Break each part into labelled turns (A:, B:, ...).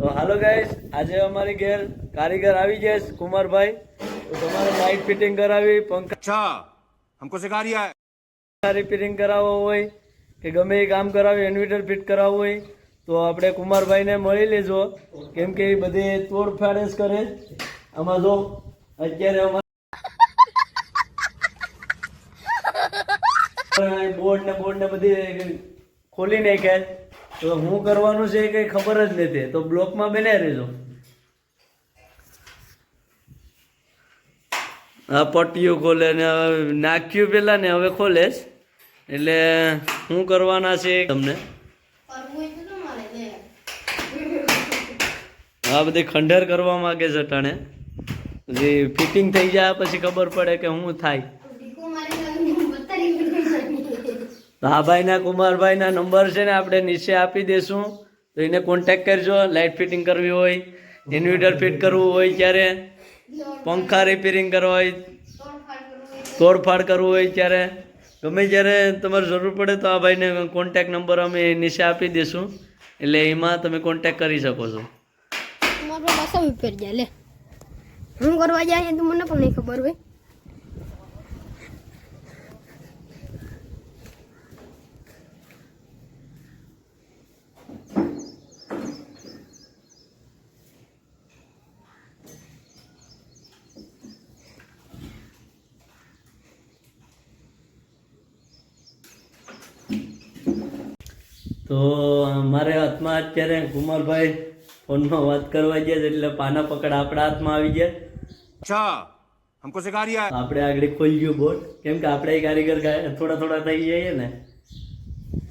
A: તો હાલો ગાઈશ આજે અમારી ઘેર કારીગર આવી ગયા છે કુમારભાઈ. તો તમારે લાઇટ ફિટિંગ કરાવી પંખા
B: અચ્છા હમકો સિખા રહ્યા હૈ
A: રિપેરિંગ કરાવવો હોય કે ગમે એ કામ કરાવી ઇન્વર્ટર ફિટ કરાવવું હોય તો આપણે કુમારભાઈને મળી લેજો. કેમ કે એ બધી તોડફાડ જ કરે આમાં જો અત્યારે અમારે બોર્ડ ને બોર્ડ ને બધી ખોલી નાખ્યા તો હું કરવાનું છે એ કઈ ખબર જ નથી. તો બ્લોકમાં બેને રહેજો. આ પટ્ટીઓ ખોલે ને હવે નાખ્યું પેલા ને હવે ખોલે જ. એટલે શું કરવાના છે તમને. આ બધી ખંડેર કરવા માંગે છે ટાણે. જે ફિટિંગ થઈ જાય પછી ખબર પડે કે શું થાય. તો આ ભાઈના કુમારભાઈના નંબર છે ને આપણે નીચે આપી દઈશું તો એને કોન્ટેક્ટ કરજો. લાઇટ ફિટિંગ કરવી હોય ઇન્વર્ટર ફિટ કરવું હોય ત્યારે પંખા રિપેરિંગ કરવા હોય, તોડફાડ કરવું હોય ત્યારે ગમે જ્યારે તમારે જરૂર પડે તો આ ભાઈને કોન્ટેક્ટ નંબર અમે નીચે આપી દઈશું એટલે એમાં તમે કોન્ટેક્ટ કરી શકો છો.
C: હું કરવા જાય તો મને પણ નહીં ખબર હોય.
A: તો મારે હાથમાં અત્યારે કુમારભાઈ ફોનમાં વાત કરવા ગયા છે એટલે પાના પકડ આપણા હાથમાં આવી ગયા. આપણે આગળ ખોલી ગયું બોટ કેમ કે આપણે કારીગર થોડા થોડા થઈ જઈએ ને.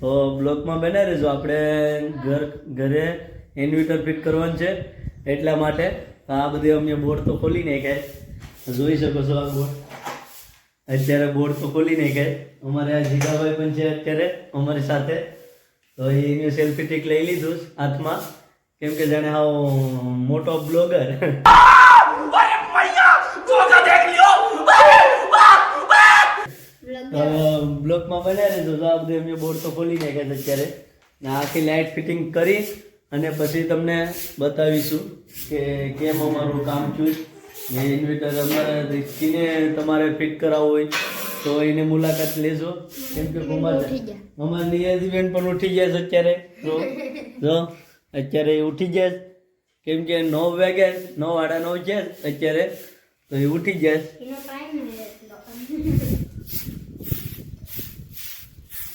A: તો બ્લોકમાં બને રહીશું આપણે ઘર ઘરે ઇન્વર્ટર ફિટ કરવાનું છે એટલા માટે. આ બધી અમે બોર્ડ તો ખોલી નાખાય. જોઈ શકો છો આ બોર્ડ. અત્યારે બોર્ડ તો ખોલી નાખાય. અમારે આ જીગાભાઈ પણ છે અત્યારે અમારી સાથે. તો એનું સેલ્ફી ટીક લઈ લીધું હાથમાં. કેમ કે જાણે હાવ મોટો બ્લોગર બ્લોકમાં બન્યા રહેજો તો આ બધું એમને બોર્ડ તો ખોલી નાખ્યા છે અત્યારે. ને આખી લાઇટ ફિટિંગ કરી અને પછી તમને બતાવીશું કે કેમ અમારું કામ થયું ને ઇન્વર્ટર અમારે કિને તમારે ફિટ કરાવવું હોય. તો એની મુલાકાત લેજો. કેમ કે અમારી નિયાજીબેન પણ ઉઠી છે અત્યારે. જો જો અત્યારે એ ઉઠી જાય કેમ કે નવ વાગ્યા નવ વાડા નવ છે અત્યારે તો એ ઉઠી જાય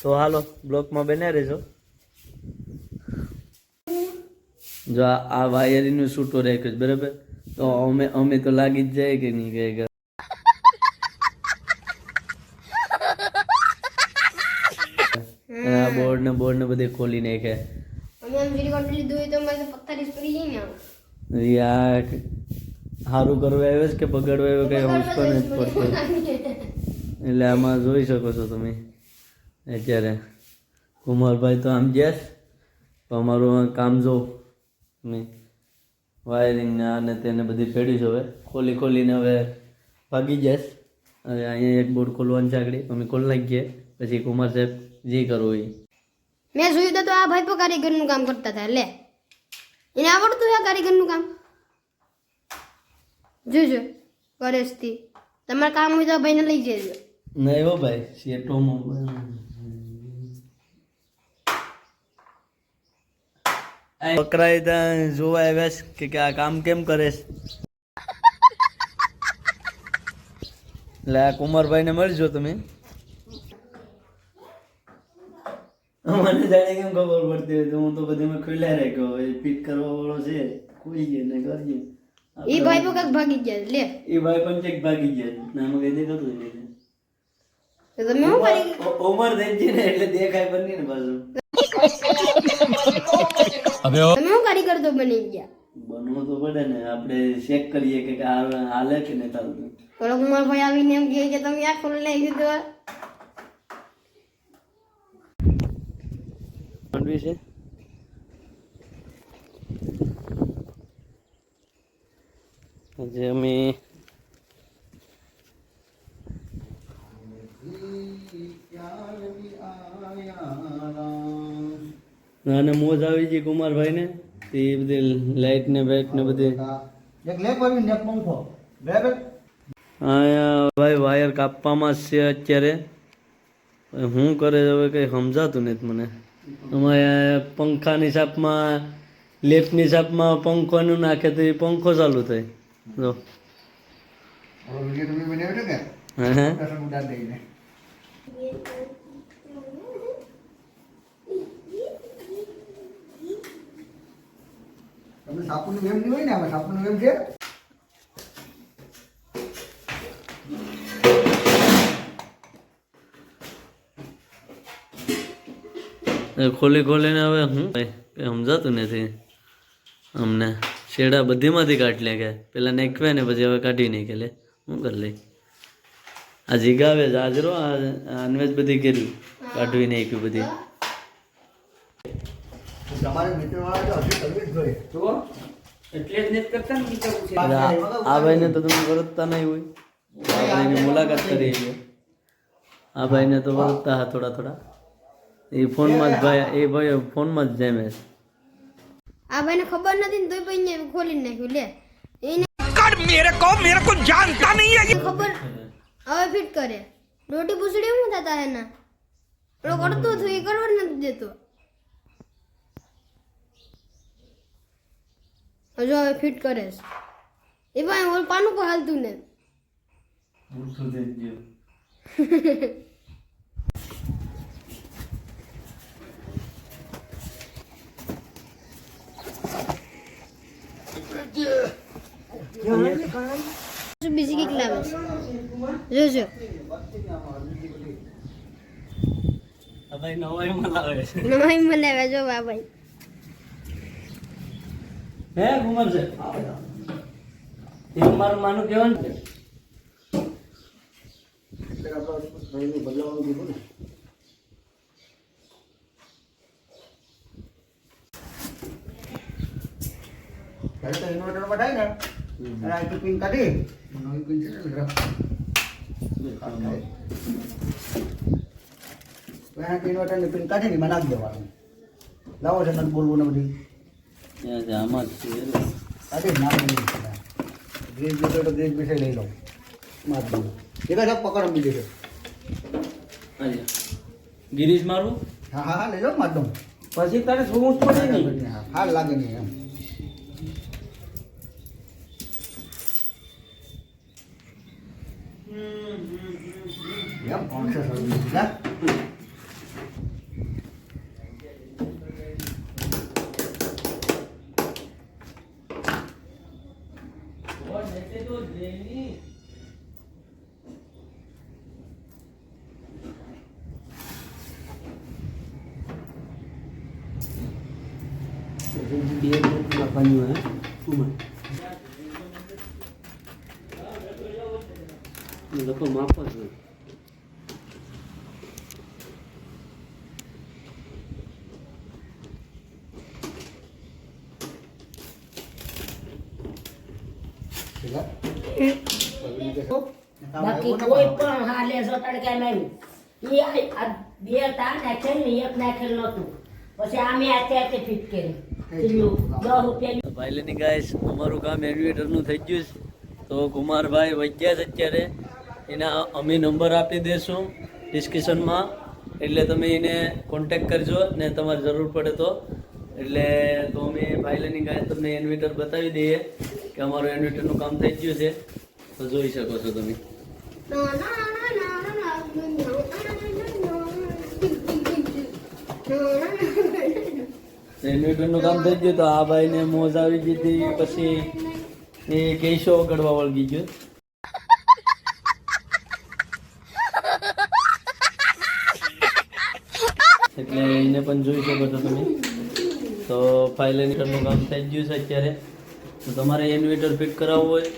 A: તો હાલો બ્લોકમાં બન્યા રહેજો. જો આ- વાયરીનું છૂટો રાખ્યો છે બરાબર? તો અમે અમે તો લાગી જ જાય કે નહીં કે કે અને આ બોર્ડ ને બોર્ડ ને બધે ખોલી નાખે.
C: અમે આમ વીડિયો કોલ લીધું હોય તો અમારે પથ્થર પડી જાય ને
A: ઈ આ સારું કરવા આવ્યો છે કે બગાડવા આવ્યો કઈ હોશ પણ નથી પડતો? એટલે આમાં જોઈ શકો છો તમે. અત્યારે કુમારભાઈ તો આમ ગયા. તો અમારું કામ જો તમે વાયરિંગ ને આને તેને બધી ફેડી છે હવે. ખોલી ખોલીને હવે ભાગી જશ હવે અહીંયા એક બોર્ડ ખોલવાની છે આગળ. અમે ખોલી નાખીએ. પછી કુમાર સાહેબ જે કરવું એ.
C: મેં જોયું તો આ ભાઈ પણ કારીગરનું કામ કરતા હતા, લે. એને આવડતું છે કારીગરનું કામ? જોજો, પરેશથી. તમારે કામ હોય તો ભાઈને લઈ જજો.
A: ના એવો ભાઈ શેટોમાં બકરાઈ ત્યાં જોવા આવ્યા કે આ કામ કેમ કરે છે? એટલે આ કુમારભાઈને મળજો તમે. મને જાણે કેમ ખબર પડતી હોય તો હું તો બધી મેં ખુલ્લા રાખ્યો એ પીક કરવા વાળો છે ખુલી ગયો ને કરજો
C: એ ભાઈ પણ કાંઈક ભાગી ગયા લે.
A: એ ભાઈ પણ ચેક ભાગી ગયા ના અમે કઈ દેખાતું જ નહીં.
C: તમે હું કરી?
A: ઉમર- થઈ ગઈ ને એટલે દેખાય પણ નહીં ને પાછું.
C: તમે હું કારીગર તો બની ગયા?
A: બનવું તો પડે ને આપણે ચેક કરીએ કે હાલે કે નહીં ચાલતું.
C: થોડોક ઉમર ભાઈ આવીને એમ કહે કે તમે આ ખોલી લઈ તો
A: માંડવી છે. આજે અમે અને મોજ આવી ગઈ કુમારભાઈ તે એ બધી લાઇટ ને બેટ ને બધી.
D: ને
A: ભાઈ વાયર કાપવામાં છે અત્યારે. હું શું કરે હવે કઈ સમજાતું નથી મને. અમારે પંખાની શાપમાં લેફ્ટની પંખો પંખોનું નાખે તો એ પંખો ચાલુ થાય. જો.
D: સાપુનું વેમ નહીં હોય ને આમાં? સાપુનું વેમ છે?
A: ખોલી ખોલીને હવે કંઈ સમજાતું નથી. અમને શેડા બધીમાંથી કાઢી લે કે પેલા નેકવે ને પછી હવે કાઢી નહીં કે લે શું કરી લઈ. આ જીગાવે જ આજરો આ અનવેજ બધી કર્યું કાઢવી નાખ્યું બધી.
D: તમારે મિત્રવાળા જો હજી કરવી જ જોઈએ
E: જુઓ. એટલે જ નથી કરતા ને બીજા પૂછે.
A: એટલે આ ભાઈને તો તમે વરતતા નહીં હોય. આ ભાઈની મુલાકાત કરી આ ભાઈને તો વરતતા હા થોડા થોડા. એ ફોનમાં જ ભાઈ એ ભાઈ ફોનમાં જ જેમે
C: આ ભાઈને ખબર નથી ને તોય ભાઈ ને ખોલી નાખ્યું. લે. એને
B: કડ મેરે કો મેરે કો જાનતા નહીં હે
C: ખબર હવે ફિટ કરે. રોટી પૂછડી હું થતા હે ના પેલો કરતો હતો એ કરવા નથી દેતો. હજુ હવે ફિટ કરે એ ભાઈ ઓલ પાનું કો હાલતું ને બીજી કંઈક લાવે જોજો નવાઈ મને આવે જો ભાઈ
A: હે કુમાર છે એ મારું માનું કહેવાનું છે
D: એટલે આપણે ભાઈનું બદલાવાનું કીધું ને ત્યારે તો ઇન્વર્ટરમાં થાય ને
A: ગિરીશ મારું
D: હા હા હા લઈ લો માર
E: પછી તારે શું પડે નહીં
D: હા લાગે નહીં એમ એમ પાંચસો સળગી ગયા
A: લોકો માપવા છે
E: બાકી કોઈ પણ હાલે જો તડકા નહીં ઈ આ- આ બે તા નાખેલ ને એક નાખેલ નતું પછી આમે આતે આતે ફિટ કર્યું ભાઈ રૂપિયા
A: ગાઈસ અમારું કામ એન્યુએટરનું થઈ ગયું છે. તો કુમારભાઈ વૈદ્યા છે અત્યારે એના અમે નંબર આપી દઈશું ડિસ્કશનમાં. એટલે તમે એને કોન્ટેક કરજો ને તમારે જરૂર પડે તો. એટલે તો અમે ભાઈલાની ગાય તમને ઇન્વર્ટર બતાવી દઈએ કે અમારું ઇન્વર્ટરનું કામ થઈ ગયું છે. તો જોઈ શકો છો તમે. ઇન્વર્ટરનું કામ થઈ ગયું તો આ ભાઈને મોજ આવી ગઈ હતી. પછી એ કેશો વગડવા વળગી ગયો. એટલે એને પણ જોઈ શકો છો તમે. તો ફાઇલ ઇન્વર્ટરનું કામ થઈ ગયું છે અત્યારે. તો તમારે ઇન્વર્ટર ફિટ કરાવવું હોય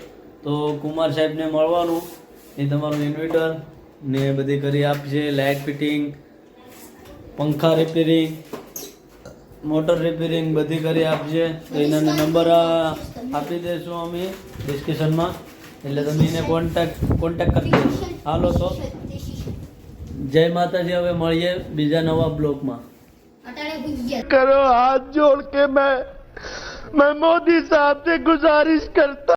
A: તો કુમાર સાહેબને મળવાનું. એ તમારું ઇન્વર્ટર ને બધી કરી આપશે લાઇટ ફિટિંગ પંખા રિપેરિંગ મોટર રિપેરિંગ બધી કરી આપશે તો એના નંબર આપી દઈશું અમે ડિસ્કશનમાં એટલે તમે એને કોન્ટેક્ટ કોન્ટેક્ટ કરી દેજો. હાલો તો. જય માતાજી હવે મળીએ બીજા નવા બ્લોકમાં
C: અટાણે ભૂજી ગયા
B: करो हाथ जोड़ के मैं
A: मैं मोदी साहब से गुजारिश करता